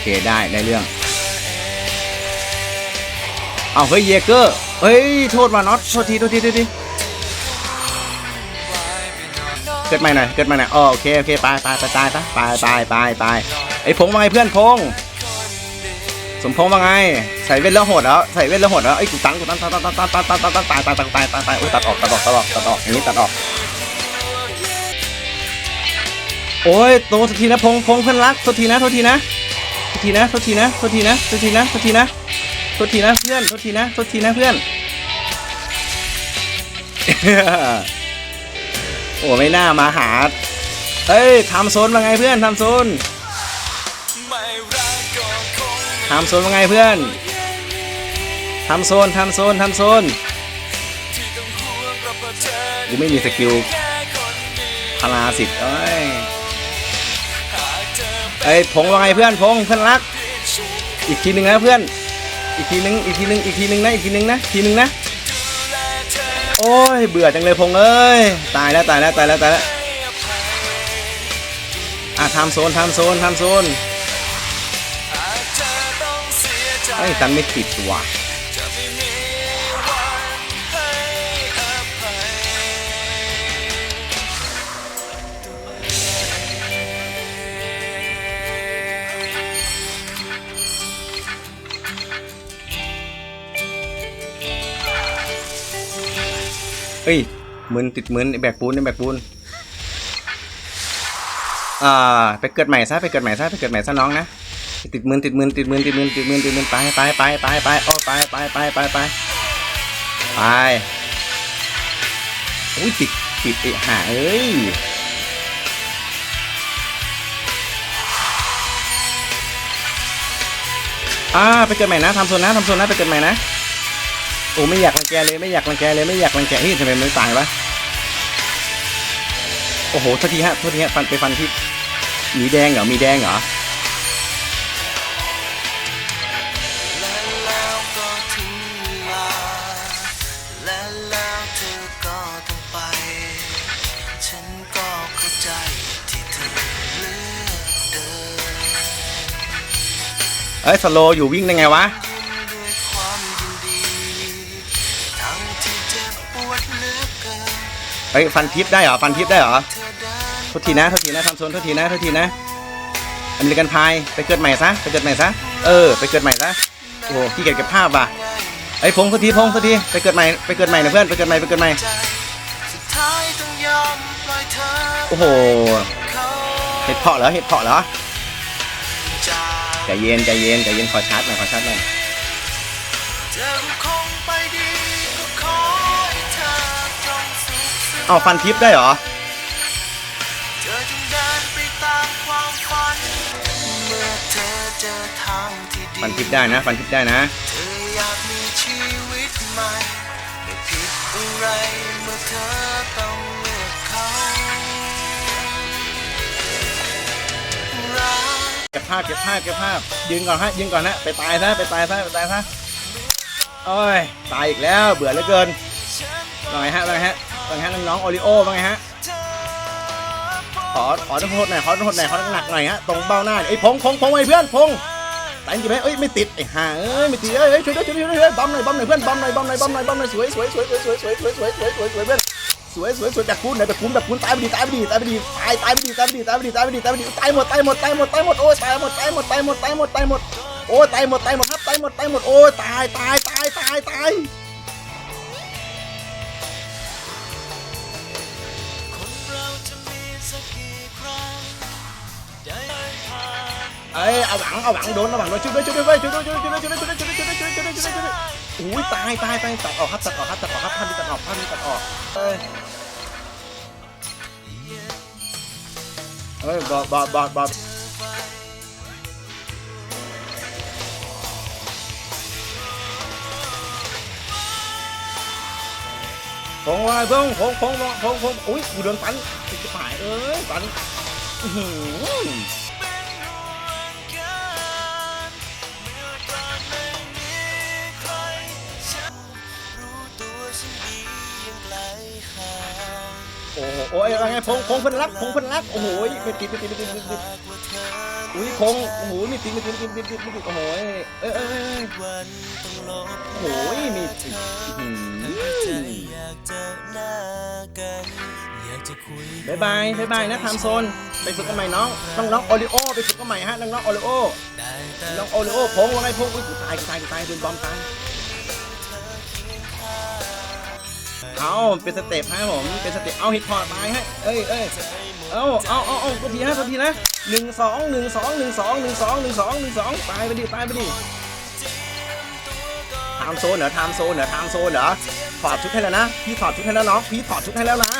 เคได้ได้เรื่อง เอาเฮ้ยเยเกอร์เฮ้ยโทษมาน็อตโทษทีโทษทีโทษทีเกิดใหม่หน่อยเกิดใหม่หน่อยอ๋อโอเคโอเคไปไปไปตายซะไปไปไปไปไอ้พงว่าไงเพื่อนพงสมพงษ์ว่าไงใส่เวทแล้วโหดแล้วใส่เวทแล้วโหดแล้วไอ้กูตังกูตังตังตังตังตังตังตังตังตายตายตายตายตายตายโอ้ยตัดออกตัดออกตัดออกตัดออกอย่างนี้ตัดออกโอ้ยโทษทีนะพงษ์พงษ์เพื่อนรักโทษทีนะโทษทีนะ ษทีนะโทษทีนะโทษทีนะโทษทีนะโทษทีนะโทษทีนะเพื่อนโทษทีนะโทษทีนะเพื่อน โอ้ไม่น่ามาหาเฮ้ยทำโซนว่าไงเพื่อนทำโซนทำโซนว่าไงเพื่อนทำโซนทำโซนทำโซนกูไม่มีสกิลพลาสิทธิ์เอ้ย เอ้ยพงว่าไงเพื่อนพงเพื่อนรัก อีกทีหนึ่งนะเพื่อน อีกทีหนึ่งอีกทีหนึ่งอีกทีหนึ่งนะอีกทีหนึ่งนะทีหนึ่งนะ โอ้ยเบื่อจังเลยพงเอ้ยตายแล้วตายแล้วตายแล้วตายแล้วอะทำโซนทำโซนทำโซนไอ้ตันไม่ติดว่ะ เฮ้ยเหมือนติดเหมือนไอ้แบกปูนไอ้แบกปูนอ่าไปเกิดใหม่ซะไปเกิดใหม่ซะไปเกิดใหม่ซะน้องนะติดมือติดมือติดมือติดมือติดมือติดมือไปไปไปไปไปโอ้ไปไปไปไปไปไปอุ้ยติดติดไอ้ห่าเอ้ยอ่าไปเกิดใหม่นะทำโซนนะทำโซนนะไปเกิดใหม่นะ โอ้ไม่อยากรังแกเลยไม่อยากรังแกเลยไม่อยากรังแกเฮ้ยทำไมมันตายวะโอ้โหโทษทีฮะโทษทีฮะฟันไปฟันที่มีแดงเหรอมีแดงเหรอเวลาและแล้วเธอก็ต้องไปฉันก็เข้าใจที่เธอเลือกเดินเอ้ยสโลอยู่วิ่งได้ไงวะ เฮ้ยฟันทิปได้เหรอฟันทิปได้เหรอเธอเดินโทษทีนะโทษทีนะทำโซนโทษทีนะโทษทีนะอเมริกันพายไปเกิดใหม่ซะไปเกิดใหม่ซะเออไปเกิดใหม่ซะโอ้โหขี้เกียจเก็บภาพว่ะไอ้พงโทษทีพงโทษทีไปเกิดใหม่ไปเกิดใหม่นะเพื่อนไปเกิดใหม่ไปเกิดใหม่โอ้โหเห็ดเพาะเหรอเห็ดเพาะเหรอใจเย็นใจเย็นใจเย็นขอชาร์จหน่อยขอชาร์จหน่อย เอาฟันทิปได้เหรอฟันทิปได้นะ ฟันทิปได้นะเก็บภาพเก็บภาพเก็บภาพยืนก่อนฮะยืนก่อนนะไปตายซะไปตายซะไปตายซะโอ้ยตายอีกแล้วเบื่อเหลือเกินหน่อยฮะหน่อยฮะ ว่าไงฮะน้องๆโอริโอว่าไงฮะขอขอโทษหน่อยขอโทษหน่อยขอหนักหน่อยฮะตรงเบ้าหน้าไอ้พงพงพงไอ้เพื่อนพงตายจริงไหมเอ้ยไม่ติดไอ้ห่าเอ้ยไม่ติดเอ้ยช่วยด้วยช่วยด้วยช่วยด้วยบัมหน่อยบัมหน่อยเพื่อนบัมหน่อยบัมหน่อยบัมหน่อยบัมหน่อยสวยสวยสวยสวยสวยสวยสวยสวยสวยสวยสวยเพื่อนสวยสวยสวยแบบคุณไหนแบบคุณแบบคุณตายไปดีตายไปดีตายไปดีตายตายไปดีตายไปดีตายไปดีตายไปดีตายไปดีตายหมดตายหมดตายหมดตายหมดโอ้ยตายหมดตายหมดตายหมดตายหมดตายหมดโอ้ยตายหมดตายหมดครับตายหมดตายหมดโอ้ยตายตายตายตายตาย เอ้ยเอาหวังเอาหวังโดนเอาหวังโดนช่วยด้วยช่วยด้วยช่วยด้วยช่วยด้วยช่วยด้วยช่วยด้วยช่วยด้วยช่วยด้วยช่วยด้วยช่วยด้วยช่วยด้วยช่วยด้วยอุ้ยตายตายตายตัดออกครับตัดออกครับตัดออกครับภาพนี้ตัดออกภาพนี้ตัดออกเอ้ยเอ้ยบอดบอดบอดบอดพงว่าเพิ่งพงพงพงพงอุ้ยกูโดนฟันติดกระป๋ายเอ้ยฟันอื้อหือ อ้โหโอ้ยอะไรไงพงพงเพิ่นรักพงเพิ่นรักโอ้โหไม่ติดไม่ติดไม่ติดไม่ติดอุ้ยคงโอ้โหมีติดมีติดมีติดมีติดมีติดโอ้โหเอ้ยเอ้ยเอ้ยเออโอ้โหมีติดอื้อใจหืออยายบายบายบายบายนะไทม์โซนไปฝึกกันใหม่น้องน้องน้องโอริโอไปฝึกกันใหม่ฮะน้องน้องโอริโอน้องโอริโอพงว่าไงพงอุ้ยตายตายตายโดนบอมตาย เอาเป็นสเต็ปฮะผมเป็นสเต็ปเอาฮิตพอร์ตตายฮะเอ้ยเอ้ยเอาเอาเอาเอาตัวทีนะตัวทีนะหนึ่งสองหนึ่งสองหนึ่งสองหนึ่งสองหนึ่งสองหนึ่งสองตายไปดิตายไปดิไทม์โซนเหรอไทม์โซนเหรอไทม์โซนเหรอถอดชุดให้แล้วนะพี่ถอดชุดให้แล้วน้องพี่ถอดชุดให้แล้วนะ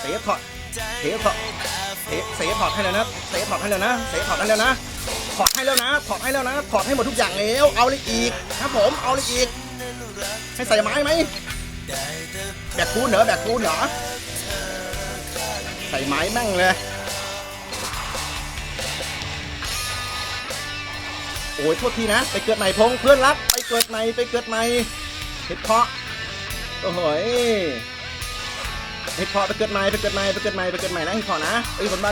เซฟถอดเซฟถอดเซฟเซฟถอดให้แล้วนะเซฟถอดให้แล้วนะเซฟถอดให้แล้วนะถอดให้แล้วนะถอดให้แล้วนะถอดให้หมดทุกอย่างแล้วเอาเลยอีกครับผมเอาเลยอีกให้ใส่ไม้ไหม แบกปูนเหรอแบกปูนเหรอ ใส่ไม้แม่งเลย โอ้ยโทษทีนะ ไปเกิดใหม่พงเพื่อนรัก ไปเกิดใหม่ไปเกิดใหม่เห็ดเพาะโอ้โหยเห็ดเพาะไปเกิดใหม่ไปเกิดใหม่ไปเกิดใหม่ไปเกิดใหม่นะเห็ดเพาะนะเอ้คนบ้า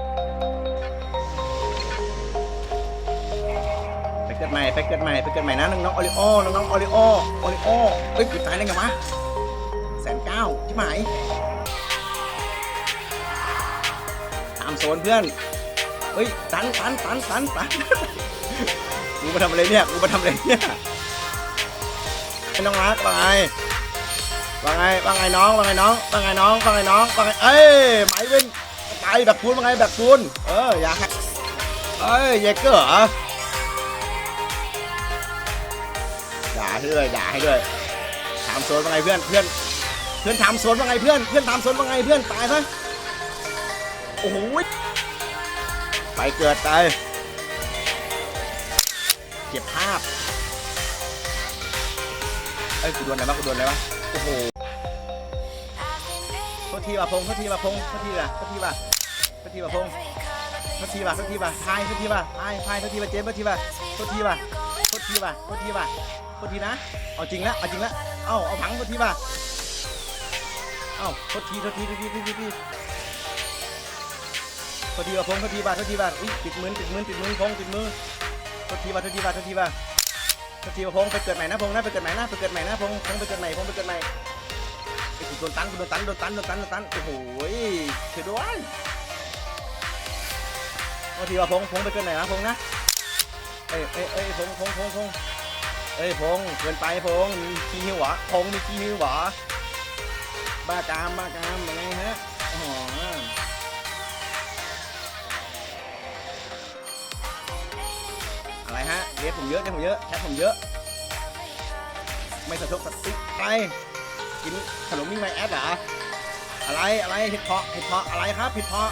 ไปเกิดใหม่ไปเกิดใหม่ไปเกิดใหม่นะน้องน้องๆโอริโอน้องน้องๆโอริโอโอริโอเอ้ยกูตายได้ไงวะ เก้าที่หมาย ตามโซนเพื่อน เฮ้ย ตันตันตันตันตันกูมาทำอะไรเนี่ยกูมาทำอะไรเนี่ยไอ้น้องรักว่าไงว่าไงว่าไงน้องว่าไงน้องว่าไงน้องว่าไงน้องว่าไงเอ้ยหมายเว้นไปแบบคูณว่าไงแบบคูณเอออย่ากเอ้ยเยเกอร์เหรอด่าให้ด้วยด่าให้ด้วยถามโซนว่าไงเพื่อนเพื่อน เพื่อนถามโซนว่าไงเพื่อนเพื่อนถามโซนว่าไงเพื่อนตายซะโอ้โหไปเกิดตายเก็บภาพเอ้ยกูโดนอะไรวะกูโดนอะไรวะโอ้โหโทษทีว่ะพงษ์โทษทีว่ะพงษ์โทษทีว่ะโทษทีว่ะโทษทีว่ะพงษ์โทษทีว่ะโทษทีว่ะพายโทษทีว่ะพายพายโทษทีว่ะเจมส์โทษทีว่ะโทษทีว่ะโทษทีว่ะโทษทีว่ะโทษทีนะเอาจริงละเอาจริงละเอ้าเอาผังโทษทีว่ะเอ้าโทษทีโทษทีโทษทีโทษทีโทษทีโทษทีว่ะพงโทษทีว่ะโทษทีว่ะอุ้ยติดมือติดมือติดมือพงติดมือโทษทีว่าโทษทีว่าโทษทีว่าโทษทีว่าพงไปเกิดใหม่นะพงนะไปเกิดใหม่นะไปเกิดใหม่นะพงพงไปเกิดใหม่พงไปเกิดใหม่ไอ้โดนตันโดนตันโดนตันโดนตันโดนตันโอ้โหเสียด้วยโทษทีว่าพงพงไปเกิดใหม่นะพงนะเอ้ยเอ้ยเอ้ยพงพงพงพงเอ้ยพงเกินไปพงมีขี้หิวหวะพงมีขี้หิวหวะ บ้ากามบ้ากามอะไงฮะอ๋ออะไรฮะเรียกผมเยอะเรียกผมเยอะแคปผมเยอะ ไม่สะทกสะติกไปกินขนมมิ่งไมแอดเหรออะไรอะไรผิดเพาะผิดเพาะอะไรครับผิดเพาะ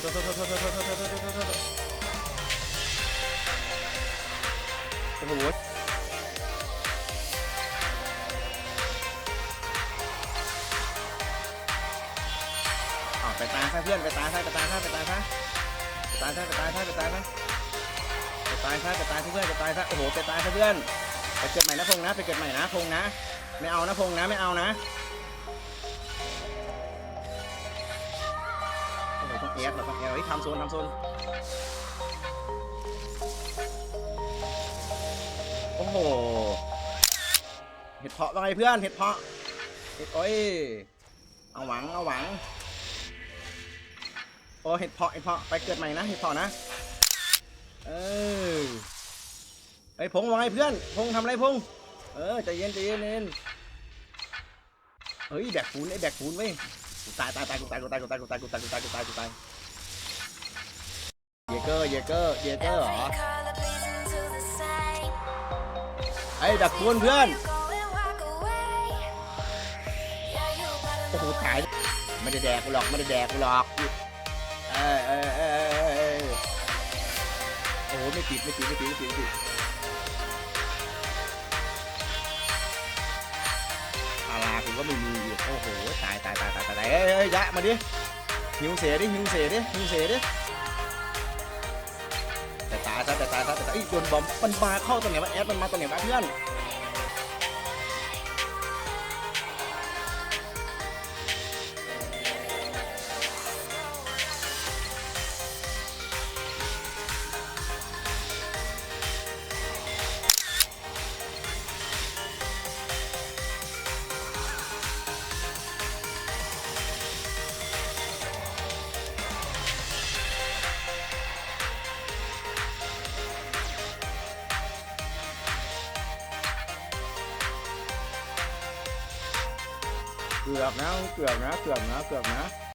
โทษโทษโทษโทษโทษโทษโทษโทษโอ้โหออกไปตายซะเพื่อนไปตายซะไปตายซะไปตายซะไปตายซะไปตายซะไปตายซะไปตายซะไปตายซะเพื่อนไปตายซะโอ้โหไปตายซะเพื่อนไปเกิดใหม่นะพงนะไปเกิดใหม่นะพงนะ ไม่เอานะพงนะไม่เอานะ แอดเราต้องแอดเฮ้ยทำโซนทำโซนโอ้โหเห็ดเพาะว่าไงเพื่อนเห็ดเพาะเห็ดโอ้ยเอาหวังเอาหวังโอ้เห็ดเพาะเห็ดเพาะไปเกิดใหม่นะเห็ดเพาะนะเออไอ้พงว่าไงเพื่อนพงทำไรพงเออใจเย็นใจเย็นเย็นเฮ้ยแบกปูนไอ้แบกปูนเว้ย กูตายตายตายกูตายกูตายกูตายกูตายกูตายกูตายกูตายกูตายเยเกอร์เยเกอร์เยเกอร์เหรอไอ้แบกปูนเพื่อนโอ้โหตายไม่ได้แดกกูหรอกไม่ได้แดกกูหรอกเออเออเออเออเออโอ้โหไม่ติดไม่ติดไม่ติดไม่ติดไม่ติด ผมก็ไม่มีโอ้โหตายตายตายตายตายเอ้ยยยะมาดิหิวเสียดิหิวเสียดิหิวเสียดิแต่ตายซะแต่ตายซะแต่ตายอีกโดนบอมมันมาเข้าตรงไหนวะแอดมันมาตรงไหนวะเพื่อน เกือบนะเกือบนะเกือบนะเกือบนะ